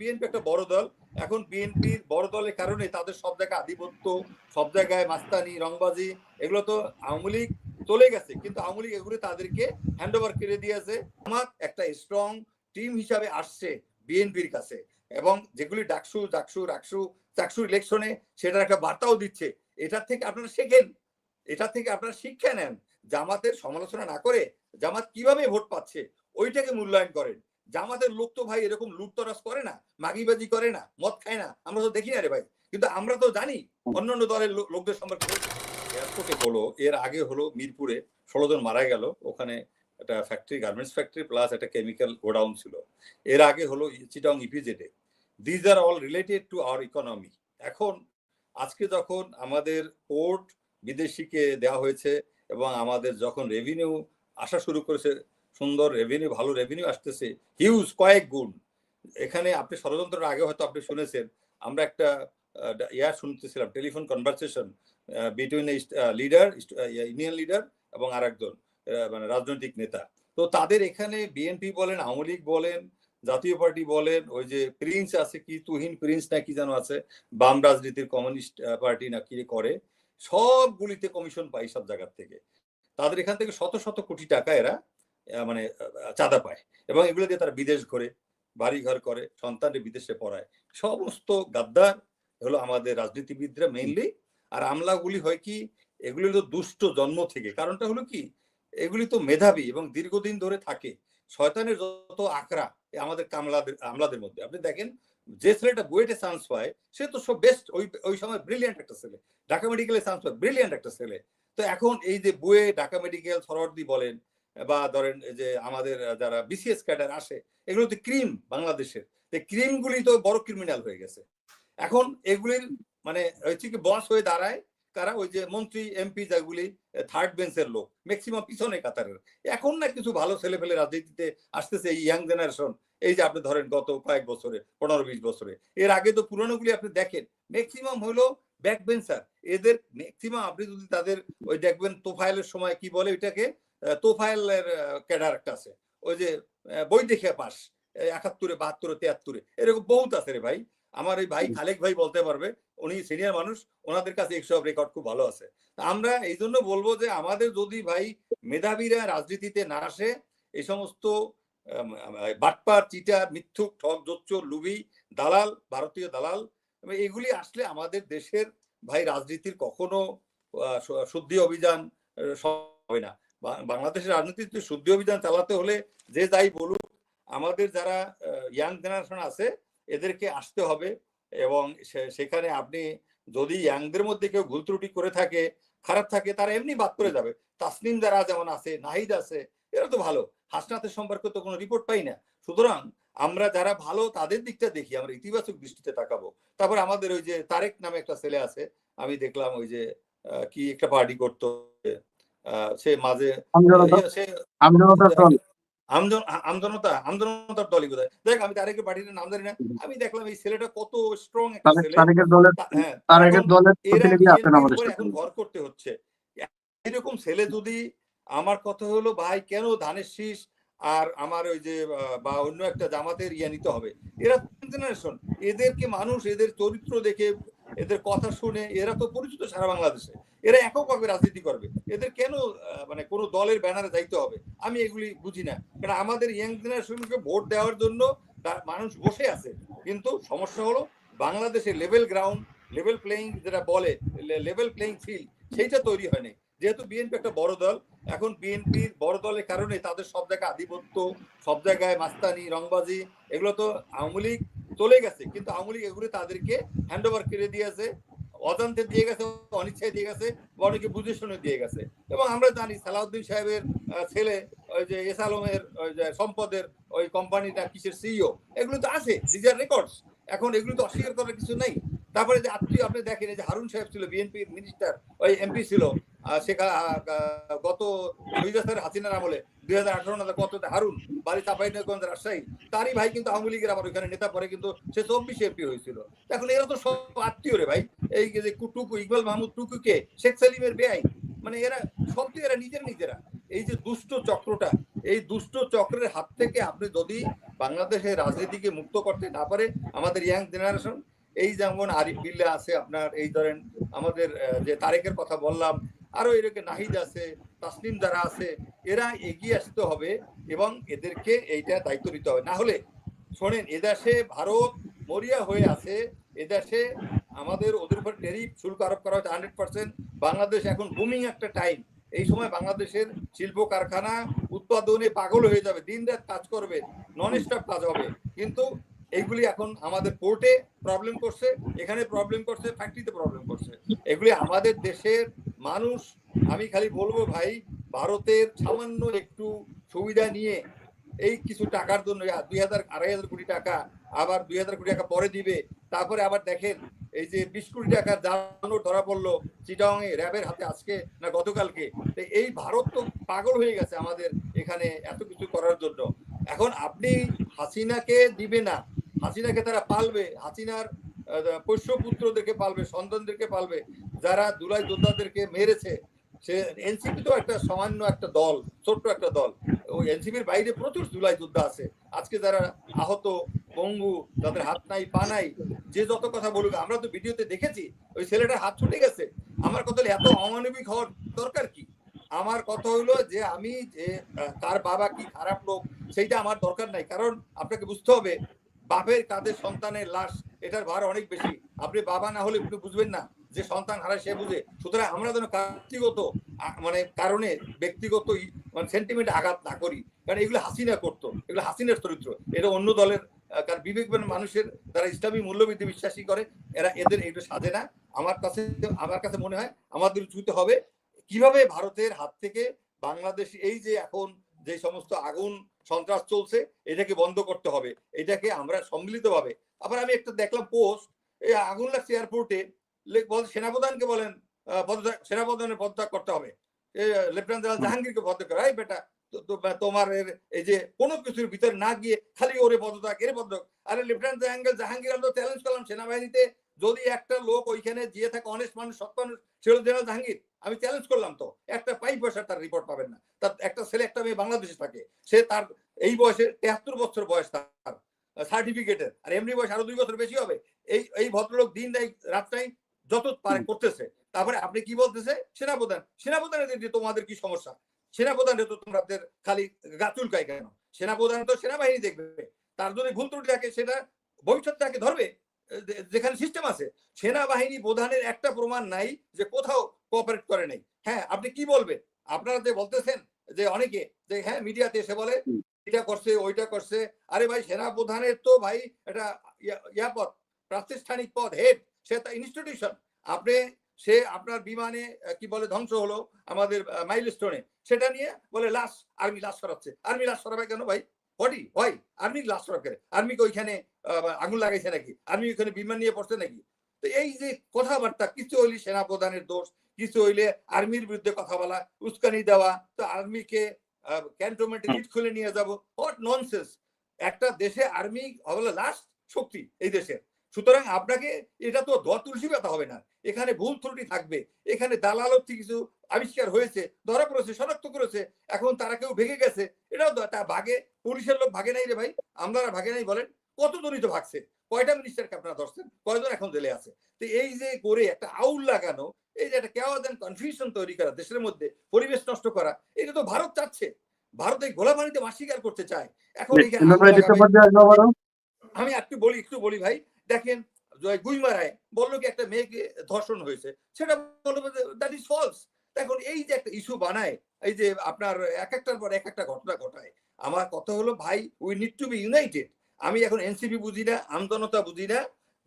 BNP একটা বড় দল। এখন বিএনপির বড় দলের কারণে তাদের সব জায়গায় আধিপত্য, সব জায়গায় মাস্তানি, রংবাজি, এগুলো তো আওয়ামী লীগ চলে গেছে। কিন্তু আওয়ামী লীগ এগুলো তাদেরকে হ্যান্ড ওভার করে দিয়েছে। আমার একটা স্ট্রং টিম হিসাবে আসছে বিএনপির কাছে। এবং যেগুলি ডাকসু ডাকসু রাকসু, চাকসু ইলেকশনে সেটার একটা বার্তাও দিচ্ছে। এটার থেকে আপনারা শেখেন। এটা থেকে আপনারা শিক্ষা নেন। জামাতের সমালোচনা না করে জামাত কীভাবে ভোট পাচ্ছে, ওইটাকে মূল্যায়ন করেন। জামাতের লোক তো ভাই এরকম লুটতরাজ করে না, মাগিবাজি করে না, মদ খায় না, আমরা তো দেখি না রে ভাই। কিন্তু আমরা তো জানি, অন্যান্য দলের লোকদের সম্পর্কে। হলো এর আগে হলো মিরপুরে ষোলো জন মারা গেল, ওখানে একটা ফ্যাক্টরি গার্মেন্টস ফ্যাক্টরি প্লাস একটা কেমিক্যাল গোডাউন ছিল। এর আগে হলো Chittagong ইপিজেডে these are all related to our economy এখন, আজকে যখন আমাদের পোর্ট বিদেশিকে দেওয়া হয়েছে এবং আমাদের যখন রেভিনিউ আসা শুরু করেছে সুন্দর রেভিনিউ ভালো রেভিনিউ আসতেছে। হিউজ কয়েক গুণ। এখানে আপনি ষড়যন্ত্রের আগে হয়তো আপনি শুনেছেন, আমরা একটা ইয়া শুনতেছিলাম telephone conversation between leader union leader এবং আর একজন মানে রাজনৈতিক নেতা। তো তাদের এখানে বিএনপি বলেন, আওয়ামী লীগ বলেন, জাতীয় পার্টি বলেন, ওই যে প্রিন্স আছে কি, তুহিন প্রিন্স না কি যেন আছে, বাম রাজনীতির কমিউনিস্ট পার্টি না কি করে, সবগুলিতে কমিশন পাই সব জায়গার থেকে। তাদের এখান থেকে শত শত কোটি টাকা এরা মানে চাঁদা পায়। এবং এগুলো দিয়ে তারা বিদেশ ঘোরে বাড়ি ঘর করে সন্তানকে বিদেশে পড়ায়। সমস্ত গাদ্দার হলো আমাদের রাজনীতিবিদরা মেইনলি আর আমলাগুলি হয় কি, এগুলি তো দুষ্ট জন্ম থেকে। কারণটা হলো কি, এগুলি তো মেধাবী এবং দীর্ঘদিন ধরে থাকে। শয়তানের যত আকরা আমাদের কামলাদের, আমলাদের মধ্যে। আপনি দেখেন, যে ছেলেটা বুয়েটে চান্স পায়, সে তো সব বেস্ট ওই ওই সময় ব্রিলিয়ান্ট একটা ছেলে। ঢাকা মেডিকেলে চান্স পায় ব্রিলিয়ান্ট একটা ছেলে। তো এখন এই যে বুয়ে ঢাকা মেডিকেল সরওয়ার্দি বলেন বা ধরেন যে আমাদের যারা বিসিএস ক্যাডার আসে এগুলো তো ক্রিম বাংলাদেশের। ক্রিমগুলি তো বড় ক্রিমিনাল হয়ে গেছে। এখন এগুলির মানে হচ্ছে কি বস হয়ে দাঁড়ায় কারা? ওই যে মন্ত্রী এমপি যেগুলি থার্ড বেঞ্চের লোক ম্যাক্সিমাম পিছনে কাতারের। এখন না কিছু ভালো ছেলে ফেলে রাজনীতিতে আসতেছে এই ইয়াং জেনারেশন এই যে আপনি ধরেন গত কয়েক বছরে পনেরো বিশ বছরে। এর আগে তো পুরনোগুলি আপনি দেখেন ম্যাক্সিমাম হলো ব্যাক বেঞ্চার এদের ম্যাক্সিমাম আপনি যদি তাদের ওই দেখবেন তোফাইলের সময় কি বলে আহ, তোফাইলের ক্যাডার একটা আছে। ওই যে বই দেখে পাস একাত্তরে বাহাত্তরে তিয়াত্তরে এরকম বহুত আছে রে ভাই। আমার এই ভাই খালেক ভাই বলতে পারবে উনি সিনিয়র মানুষ ওনাদের কাছে এইসব রেকর্ড খুব ভালো আছে। আমরা এই জন্য বলব যে আমাদের যদি ভাই মেধাবীরা রাজনীতিতে না আসে এই সমস্ত বাটপার চিটার মিথ্যুক ঠক জোচ্চর লুবি দালাল ভারতীয় দালাল এগুলি আসলে আমাদের দেশের ভাই রাজনীতির কখনো শুদ্ধি অভিযান হবে না। বাংলাদেশের রাজনীতিতে শুদ্ধি অভিযান চালাতে হলে যে যাই বলুক, আমাদের যারা ইয়াং জেনারেশন আছে, এদেরকে আসতে হবে এবং সেখানে আপনি যদি ইয়াংদের মধ্যে কেউ ভুল ত্রুটি করে থাকে, খারাপ থাকে, তারা এমনি বাদ করে যাবে। তাসনিম যারা যেমন আছে, নাহিদ আছে, এরা তো ভালো। হাসনাতের সম্পর্কে তো কোনো রিপোর্ট পাই না। সুতরাং আমরা যারা ভালো, তাদের দিকটা দেখি, আমরা ইতিবাচক দৃষ্টিতে তাকাবো। তারপর আমাদের ওই যে তারেক নামে একটা ছেলে আছে, আমি দেখলাম ওই যে কি একটা পার্টি করতো। সে মাঝে আমজনতা আমজনতার দল। আমজন আমজনতা আমজনতার দলই বোধ দেখ আমি পার্টির নাম জানি না। আমি দেখলাম এই ছেলেটা কত স্ট্রং একটা ছেলে। তারেকের দলের হ্যাঁ। তারেকের দলের প্রতিনিধি আছেন আমাদের এখন ভর করতে হচ্ছে। এরকম ছেলে যদি আমার কথা হলো ভাই কেন ধানের শীষ আর আমার ওই যে বা অন্য একটা জামাতের ইয়ে নিতে হবে? এরা জেনারেশন এদেরকে মানুষ এদের চরিত্র দেখে এদের কথা শুনে এরা তো পরিচিত সারা বাংলাদেশে। এরা এককভাবে রাজনীতি করবে। এদের কেন মানে কোনো দলের ব্যানারে যাইতে হবে? আমি এগুলি বুঝি না। কারণ আমাদের ইয়াং জেনারেশনকে ভোট দেওয়ার জন্য মানুষ বসে আছে। কিন্তু সমস্যা হলো বাংলাদেশে লেভেল গ্রাউন্ড লেভেল প্লেইং যেটা বলে লেভেল প্লেইং ফিল্ড সেইটা তৈরি হয়নি। যেহেতু বিএনপি একটা বড় দল, এখন বিএনপির বড় দলের কারণে তাদের সব জায়গায় আধিপত্য, সব জায়গায় মাস্তানি, রংবাজি, এগুলো তো আওয়ামী লীগ চলে গেছে, কিন্তু আওয়ামী লীগ এগুলো তাদেরকে হ্যান্ড ওভার করে দিয়েছে, অজান্তে দিয়ে গেছে, অনিচ্ছায় দিয়ে গেছে বা অনেকে বুঝে শুনে দিয়ে গেছে। এবং আমরা জানি সালাউদ্দিন সাহেবের ছেলে, ওই যে এস আলমের, ওই যে সম্পদের ওই কোম্পানিটা কিসের সিইও এগুলো তো আছে ডিজার রেকর্ডস এখন এগুলো তো অস্বীকার করার কিছু নেই। তারপরে যে আত্মীয় আপনি দেখেন যে হারুন সাহেব ছিল বিএনপির মিনিস্টার ওই এমপি ছিল আহ, সেখা আহ, আহ, গত বছর হাসিনার আমলে দুই হাজার আঠারো নাতে কত হারুন বাড়ি চাপাই নয়গঞ্জ রাজশাহী তারই ভাই কিন্তু আওয়ামী লীগের আবার ওইখানে নেতা পরে কিন্তু সে চব্বিশ এমপি হয়েছিল। এখন এরা তো সব আত্মীয় রে ভাই। এই যে টুকু ইকবাল মাহমুদ টুকুকে শেখ সালিমের বেআই মানে এরা সব তো এরা নিজের নিজেরা। এই যে দুষ্ট চক্রটা এই দুষ্ট চক্রের হাত থেকে আপনি যদি বাংলাদেশের রাজনীতিকে মুক্ত করতে না পারে আমাদের ইয়াং জেনারেশন এই যেমন আরিফ বিল্লা আছে আপনার এই ধরেন আমাদের যে তারেকের কথা বললাম আরও এরকম নাহিদ আছে, তাসনিম যারা আছে, এরা এগিয়ে আসতে হবে এবং এদেরকে এইটা দায়িত্ব নিতে হবে। না হলে শোনেন, এদেশে ভারত মরিয়া হয়ে আছে, এদেশে আমাদের ওদের উপর টেরিফ শুল্ক আরোপ করা হচ্ছে হান্ড্রেড পার্সেন্ট বাংলাদেশ এখন বুমিং একটা টাইম এই সময় বাংলাদেশের শিল্প কারখানা উৎপাদনে পাগল হয়ে যাবে দিন রাত কাজ করবে নন স্টপ কাজ হবে। কিন্তু এইগুলি এখন আমাদের পোর্টে প্রবলেম করছে, এখানে প্রবলেম করছে ফ্যাক্টরিতে প্রবলেম করছে। এগুলি আমাদের দেশের মানুষ, আমি খালি বলব ভাই, ভারতের সামান্য একটু সুবিধা নিয়ে এই কিছু টাকার জন্য দুই হাজার, আড়াই হাজার কোটি টাকা, আবার দুই হাজার কোটি টাকা পরে দিবে, তারপরে আবার দেখেন এই যে বিশ কোটি টাকা জানো ধরা পড়ল চিটাং এ র্যাবের হাতে আজকে না গতকালকে। এই ভারত তো পাগল হয়ে গেছে আমাদের এখানে এত কিছু করার জন্য। এখন আপনি হাসিনাকে দিবে না, হাসিনাকে তারা পালবে, হাসিনার আহ, পোষ্যপুত্রদেরকে পালবে সন্তানদেরকে পালবে যারা দুলাই যোদ্ধাদেরকে মেরেছে সে এনসিপি তো একটা সামান্য একটা দল ছোট্ট একটা দল। ওই এনসিপির বাইরে প্রচুর জুলাই যোদ্ধা আছে। আজকে যারা আহত পঙ্গু তাদের হাত নাই পা নাই যে যত কথা বলুক আমরা তো ভিডিওতে দেখেছি ওই ছেলেটার হাত ছুটে গেছে। আমার কথা এত অমানবিক হওয়ার দরকার কি? আমার কথা হলো যে আমি যে তার বাবা কি খারাপ লোক সেইটা আমার দরকার নাই। কারণ আপনাকে বুঝতে হবে বাপের কাঁধে সন্তানের লাশ, এটার ভার অনেক বেশি। আপনি বাবা না হলে বুঝবেন না যে সন্তান হারায় সে বুঝে। সুতরাং আমরা যেন ব্যক্তিগত মানে কারণে ব্যক্তিগত মানে সেন্টিমেন্ট আঘাত না করি। কারণ এগুলো হাসিনা করতো, এগুলো হাসিনার চরিত্র। এটা অন্য দলের কারণ বিবেকবান মানুষের যারা ইসলামী মূল্যবিধি বিশ্বাসী করে, এরা এদের এটা সাজে না। আমার কাছে আমার কাছে মনে হয় আমাদের উচিত হবে কীভাবে ভারতের হাত থেকে বাংলাদেশ, এই যে এখন যে সমস্ত আগুন সন্ত্রাস চলছে এটাকে বন্ধ করতে হবে এটাকে আমরা সম্মিলিতভাবে। আবার আমি একটা দেখলাম পোস্ট এই আগুন লাগছে এয়ারপোর্টে সেনাপ্রধানকে বলেন পদত্যাগ সেনাপ্রধানের পদত্যাগ করতে হবে। লেফটেন্যান্ট জেনারেল জাহাঙ্গীরকে পদত্যাগ করে এই বেটা তোমার এই যে কোনো কিছুর ভিতরে না গিয়ে খালি ওরে পদত্যাগ এর পদত্যাগ। আরে লেফটেন্যান্ট জাহাঙ্গীর জাহাঙ্গীর আমরা চ্যালেঞ্জ করলাম সেনাবাহিনীতে যদি একটা লোক ওইখানে গিয়ে থাকে অনেস্ট মানুষ সৎ মানুষ সেটা জেনারেল জাহাঙ্গীর। আমি চ্যালেঞ্জ করলাম তো। একটা পাই পয়সা তার রিপোর্ট পাবেন না। তার একটা ছেলে একটা মেয়ে বাংলাদেশে থাকে। সে তার এই বয়সে তেহাত্তর বছর বয়স তার সার্টিফিকেটের আর এমনি বয়স আরও দুই বছর বেশি হবে। এই এই ভদ্রলোক দিন নাই রাত নাই যত পারে করতেছে। তারপরে আপনি কি বলতেছে? সেনাপ্রধান। সেনাপ্রধানের যে তোমাদের কি সমস্যা? সেনাপ্রধানের তো তোমাদের খালি গাচুলকায় কেন? সেনাপ্রধান তো সেনাবাহিনী দেখবে। তার যদি ভুল ত্রুটি থাকে সেটা ভবিষ্যৎ তাকে ধরবে। যেখানে সিস্টেম আছে। সেনাবাহিনী প্রধানের একটা প্রমাণ নাই যে কোথাও কোঅপারেট করে নাই। হ্যাঁ আপনি কি বলবেন? আপনারা যে বলতেছেন যে অনেকে যে হ্যাঁ মিডিয়াতে এসে বলে এটা করছে ওইটা করছে। আরে ভাই সেনা প্রধানের তো ভাই এটা ইয়া- পদ প্রাতিষ্ঠানিক পদ হেড সে তা ইনস্টিটিউশন আপনি সে আপনার বিমানে কি বলে ধ্বংস হলো আমাদের মাইল স্টোনে সেটা নিয়ে বলে লাশ আর্মি লাশ সরাচ্ছে। আর্মি লাশ সরাবে কেন ভাই? হোয়াটি ভাই আর্মি লাশ সরাবে আর্মিকে ওইখানে আগুন লাগাইছে নাকি? আর্মি ওইখানে বিমান নিয়ে পড়ছে নাকি? তো এই যে কথাবার্তা কিছু হইলে সেনা প্রধানের দোষ কিছু হইলে আর্মির বিরুদ্ধে কথা বলা উস্কানি দেওয়া তো আর্মিকে ক্যান্টনমেন্টে ইট খুলে নিয়ে যাব। হোয়াট ননসেন্স একটা দেশে আর্মি হলো লাস্ট শক্তি এই দেশের সুতরাং আপনাকে এটা তো ধোয়া তুলসী ব্যথা হবে না। এখানে ভুল ত্রুটি থাকবে। এখানে দালালত কিছু আবিষ্কার হয়েছে ধরা পড়েছে শনাক্ত করেছে এখন তারা কেউ ভেঙে গেছে। এটাও তা ভাগে পুলিশের লোক ভাগে নাই রে ভাই। আমরা ভাগে নাই বলেন। কতজনই তো ভাগছে? কয়টা মিনিস্টারকে আপনারা ধরছেন? কয়জন এখন জেলে আছে? তো এই যে করে একটা আউল লাগানো এই যে একটা কেওয়াজ কনফিউশন তৈরি করা দেশের মধ্যে পরিবেশ নষ্ট করা এটা তো ভারত চাচ্ছে। ভারত এই গোলা পানিতে মাছ করতে চায়। এখন। আমি একটু বলি একটু বলি ভাই। দেখেন গুইমারায় বলল কি একটা মেয়েকে ধর্ষণ হয়েছে। সেটা বলব দ্যাট ইজ ফলস এখন এই যে একটা ইস্যু বানায় এই যে আপনার এক একটার পর এক একটা ঘটনা ঘটায়। আমার কথা হলো ভাই we need to be united আমি এখন এনসিপি বুঝি না আমজনতা বুঝি না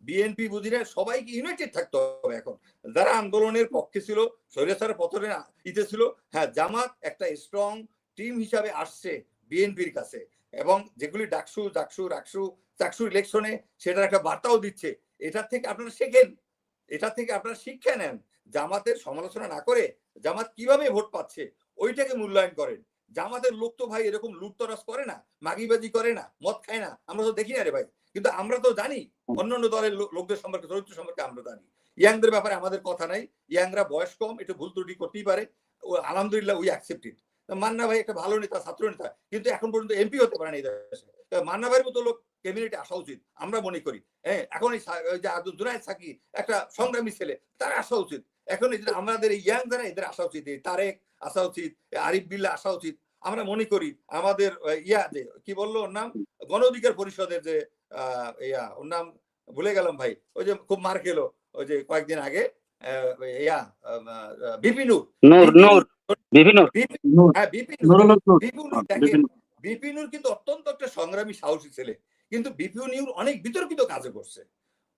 বিএনপি বুঝি না সবাইকে ইউনাইটেড থাকতে হবে এখন। যারা আন্দোলনের পক্ষে ছিল সৈরাসার পতনের ইতে ছিল হ্যাঁ জামাত একটা স্ট্রং টিম হিসাবে আসছে বিএনপির কাছে এবং যেগুলি ডাকসু ডাকসু রাকসু, চাকসু ইলেকশনে সেটার একটা বার্তাও দিচ্ছে। এটার থেকে আপনারা শেখেন, এটা থেকে আপনারা শিক্ষা নেন, জামাতের সমালোচনা না করে জামাত কীভাবে ভোট পাচ্ছে, ওইটাকে মূল্যায়ন করেন। জামাতের লোক তো ভাই এরকম লুটতরাজ করে না, মাগিবাজি করে না, মদ খায় না, আমরা তো দেখি না রে ভাই। কিন্তু আমরা তো জানি, অন্যান্য দলের লোকদের সম্পর্কে, চরিত্র সম্পর্কে আমরা জানি। ইয়াংদের ব্যাপারে আমাদের কথা নাই। ইয়াংরা বয়স কম, একটু ভুল ত্রুটি করতেই পারে। আলহামদুলিল্লাহ উই অ্যাকসেপ্টেড মান্না ভাই একটা ভালো নেতা, ছাত্র নেতা, কিন্তু এখন পর্যন্ত এমপি হতে পারে না মান্না ভাইয়ের মতো লোক ক্যাবিনেটে আসা উচিত, আমরা মনে করি। হ্যাঁ এখন এই যে জুনায়দ সাকি, একটা সংগ্রামী ছেলে, তার আসা উচিত। এখন এই আমাদের এই ইয়াং যারা, এদের আসা উচিত, এই তারেক আসা উচিত আরিফ বিল্লা আসা উচিত। আমরা মনে করি আমাদের ইয়া যে, কি বলল ওর নাম? গণ অধিকার পরিষদের যে ইয়া, ওর নাম ভুলে গেলাম ভাই, ওই যে খুব মার খেলো। ওই যে কয়েকদিন আগে ইয়া বিপিনুর নূর। হ্যাঁ বিপিনুর হ্যাঁ, বিভিন্ন। বিপিনুর কিন্তু অত্যন্ত একটা সংগ্রামী সাহসী ছেলে। কিন্তু বিপিনুর অনেক বিতর্কিত কাজে করছে।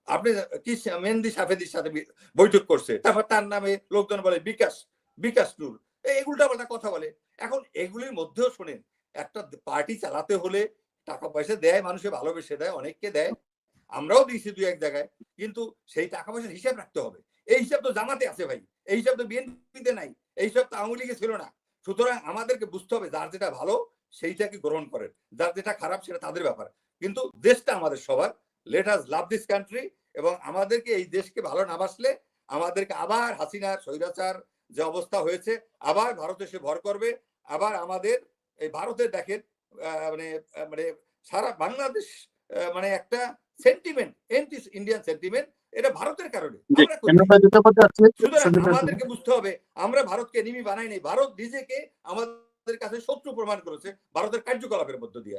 আপনি কি মেহেন্দি সাফেদির সাথে বৈঠক করছে তারপর তার নামে লোকজন বলে বিকাশ বিকাশ নূর। এই উল্টা পাল্টা কথা বলে। এখন এগুলির মধ্যেও শোনেন একটা পার্টি চালাতে হলে টাকা পয়সা দেয় মানুষে ভালোবেসে দেয় অনেককে দেয়। আমরাও দিয়েছি দুই এক জায়গায়, কিন্তু সেই টাকা পয়সার হিসাব রাখতে হবে। এই হিসাব তো জামাতে আছে ভাই, এই হিসাব তো বিএনপিতে নাই, এই হিসাব তো আওয়ামী লীগে ছিল না। সুতরাং আমাদেরকে বুঝতে হবে যার যেটা ভালো, সেইটাকে গ্রহণ করেন। যার যেটা খারাপ, সেটা তাদের ব্যাপার। কিন্তু দেশটা আমাদের সবার। Let us love this country এবং আমাদেরকে এই দেশকে ভালো না বাসলে আমাদেরকে আবার হাসিনার স্বৈরাচার যে অবস্থা হয়েছে, আবার ভারত এসে ভর করবে, আবার আমাদের এই ভারতে দেখেন মানে মানে সারা বাংলাদেশ মানে একটা সেন্টিমেন্ট এন্টি ইন্ডিয়ান সেন্টিমেন্ট এটা ভারতের কারণে। আমাদেরকে বুঝতে হবে আমরা ভারতকে এনিমি নাই ভারত নিজেকে আমাদের কাছে শত্রু প্রমাণ করেছে ভারতের কার্যকলাপের মধ্য দিয়ে।